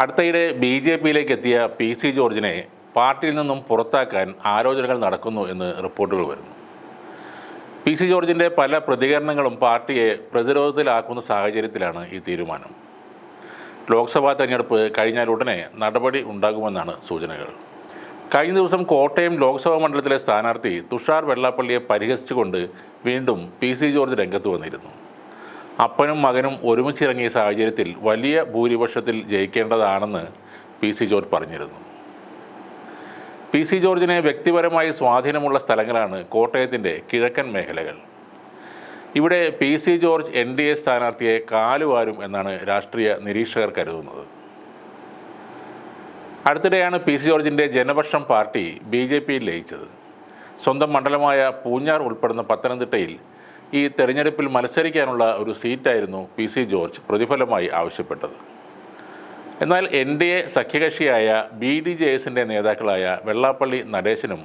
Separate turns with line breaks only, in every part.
അടുത്തയിടെ B J പിയിലേക്ക് എത്തിയ P C ജോർജിനെ പാർട്ടിയിൽ നിന്നും പുറത്താക്കാൻ ആലോചനകൾ നടക്കുന്നു എന്ന് റിപ്പോർട്ടുകൾ വരുന്നു. പി സി ജോർജിന്റെ പല പ്രതികരണങ്ങളും പാർട്ടിയെ പ്രതിരോധത്തിലാക്കുന്ന സാഹചര്യത്തിലാണ് ഈ തീരുമാനം. ലോക്സഭാ തെരഞ്ഞെടുപ്പ് കഴിഞ്ഞാൽ ഉടനെ നടപടി ഉണ്ടാകുമെന്നാണ് സൂചനകൾ. കഴിഞ്ഞ ദിവസം കോട്ടയം ലോക്സഭാ മണ്ഡലത്തിലെ സ്ഥാനാർത്ഥി തുഷാർ വെള്ളാപ്പള്ളിയെ പരിഹസിച്ചുകൊണ്ട് വീണ്ടും പി സി ജോർജ് രംഗത്ത് വന്നിരുന്നു. അപ്പനും മകനും ഒരുമിച്ചിറങ്ങിയ സാഹചര്യത്തിൽ വലിയ ഭൂരിപക്ഷത്തിൽ ജയിക്കേണ്ടതാണെന്ന് പി സി ജോർജ് പറഞ്ഞിരുന്നു. പി സി ജോർജിനെ വ്യക്തിപരമായി സ്വാധീനമുള്ള സ്ഥലങ്ങളാണ് കോട്ടയത്തിന്റെ കിഴക്കൻ മേഖലകൾ. ഇവിടെ P C George N D A സ്ഥാനാർത്ഥിയെ കാലുവാരും എന്നാണ് രാഷ്ട്രീയ നിരീക്ഷകർ കരുതുന്നത്. അടുത്തിടെയാണ് പി സി ജോർജിന്റെ ജനപക്ഷം പാർട്ടി ബി ജെ പിയിൽ ലയിച്ചത്. സ്വന്തം മണ്ഡലമായ പൂഞ്ഞാർ ഉൾപ്പെടുന്ന പത്തനംതിട്ടയിൽ ഈ തെരഞ്ഞെടുപ്പിൽ മത്സരിക്കാനുള്ള ഒരു സീറ്റായിരുന്നു പി സി ജോർജ് പ്രതിഫലമായി ആവശ്യപ്പെട്ടത്. എന്നാൽ എൻ ഡി എ സഖ്യകക്ഷിയായ ബി ഡി ജെ എസിന്റെ നേതാക്കളായ വെള്ളാപ്പള്ളി നടേശനും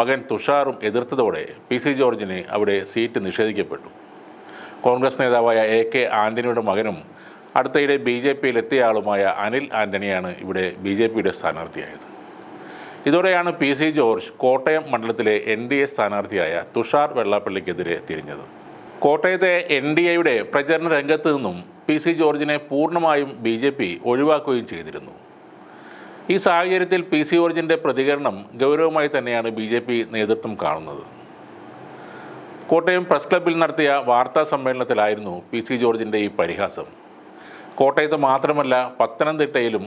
മകൻ തുഷാറും എതിർത്തതോടെ പി സി ജോർജിന് അവിടെ സീറ്റ് നിഷേധിക്കപ്പെട്ടു. കോൺഗ്രസ് നേതാവായ എ കെ ആന്റണിയുടെ മകനും അടുത്തയിടെ ബി ജെ പിയിൽ എത്തിയ ആളുമായ അനിൽ ആന്റണിയാണ് ഇവിടെ ബി ജെ പിയുടെ സ്ഥാനാർത്ഥിയായത്. ഇതോടെയാണ് പി സി ജോർജ് കോട്ടയം മണ്ഡലത്തിലെ എൻ ഡി എ സ്ഥാനാർത്ഥിയായ തുഷാർ വെള്ളാപ്പള്ളിക്കെതിരെ തിരിഞ്ഞത്. കോട്ടയത്തെ എൻ ഡി എയുടെ പ്രചരണ രംഗത്ത് നിന്നും പി സി ജോർജിനെ പൂർണമായും ബി ജെ പി ഒഴിവാക്കുകയും ചെയ്തിരുന്നു. ഈ സാഹചര്യത്തിൽ പി സി ജോർജിന്റെ പ്രതികരണം ഗൗരവമായി തന്നെയാണ് ബി ജെ പി നേതൃത്വം കാണുന്നത്. കോട്ടയം പ്രസ് ക്ലബിൽ നടത്തിയ വാർത്താ സമ്മേളനത്തിലായിരുന്നു പി സി ജോർജിന്റെ ഈ പരിഹാസം. കോട്ടയത്ത് മാത്രമല്ല പത്തനംതിട്ടയിലും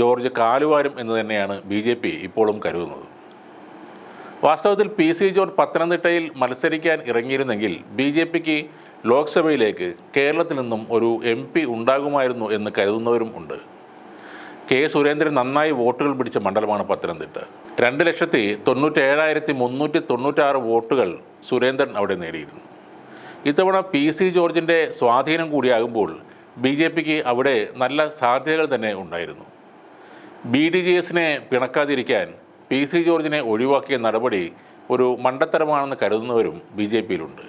ജോർജ് കാലുവാരും എന്ന് തന്നെയാണ് ബി ജെ പി ഇപ്പോഴും കരുതുന്നത്. വാസ്തവത്തിൽ പി സി ജോർജ് പത്തനംതിട്ടയിൽ മത്സരിക്കാൻ ഇറങ്ങിയിരുന്നെങ്കിൽ ബി ജെ പിക്ക് ലോക്സഭയിലേക്ക് കേരളത്തിൽ നിന്നും ഒരു എം പി ഉണ്ടാകുമായിരുന്നു എന്ന് കരുതുന്നവരും ഉണ്ട്. കെ സുരേന്ദ്രൻ നന്നായി വോട്ടുകൾ പിടിച്ച മണ്ഡലമാണ് പത്തനംതിട്ട. രണ്ട് ലക്ഷത്തി തൊണ്ണൂറ്റേഴായിരത്തി മുന്നൂറ്റി തൊണ്ണൂറ്റാറ് വോട്ടുകൾ സുരേന്ദ്രൻ അവിടെ നേടിയിരുന്നു. ഇത്തവണ പി സി ജോർജിന്റെ സ്വാധീനം കൂടിയാകുമ്പോൾ ബി ജെ പിക്ക് അവിടെ നല്ല സാധ്യതകൾ തന്നെ ഉണ്ടായിരുന്നു. ബി ഡി ജി എസിനെ പിണക്കാതിരിക്കാൻ പി സി ജോർജിനെ ഒഴിവാക്കിയ നടപടി ഒരു മണ്ടത്തരമാണെന്ന് കരുതുന്നവരും ബി ജെ പിയിലുണ്ട്.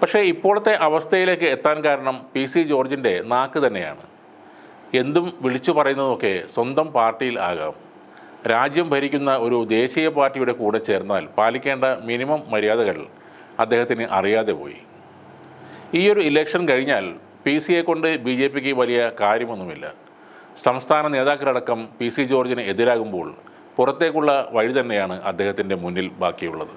പക്ഷേ ഇപ്പോഴത്തെ അവസ്ഥയിലേക്ക് എത്താൻ കാരണം പി സി ജോർജിന്റെ നാക്ക് തന്നെയാണ്. എന്തും വിളിച്ചു പറയുന്നതൊക്കെ സ്വന്തം പാർട്ടിയിൽ ആകാം. രാജ്യം ഭരിക്കുന്ന ഒരു ദേശീയ പാർട്ടിയുടെ കൂടെ ചേർന്നാൽ പാലിക്കേണ്ട മിനിമം മര്യാദകൾ അദ്ദേഹത്തിന് അറിയാതെ പോയി. ഈ ഒരു ഇലക്ഷൻ കഴിഞ്ഞാൽ പി സിയെ കൊണ്ട് ബി ജെ പിക്ക് വലിയ കാര്യമൊന്നുമില്ല. സംസ്ഥാന നേതാക്കളടക്കം പി സി ജോർജിന് എതിരാകുമ്പോൾ പുറത്തേക്കുള്ള വഴി തന്നെയാണ് അദ്ദേഹത്തിന്റെ മുന്നിൽ ബാക്കിയുള്ളത്.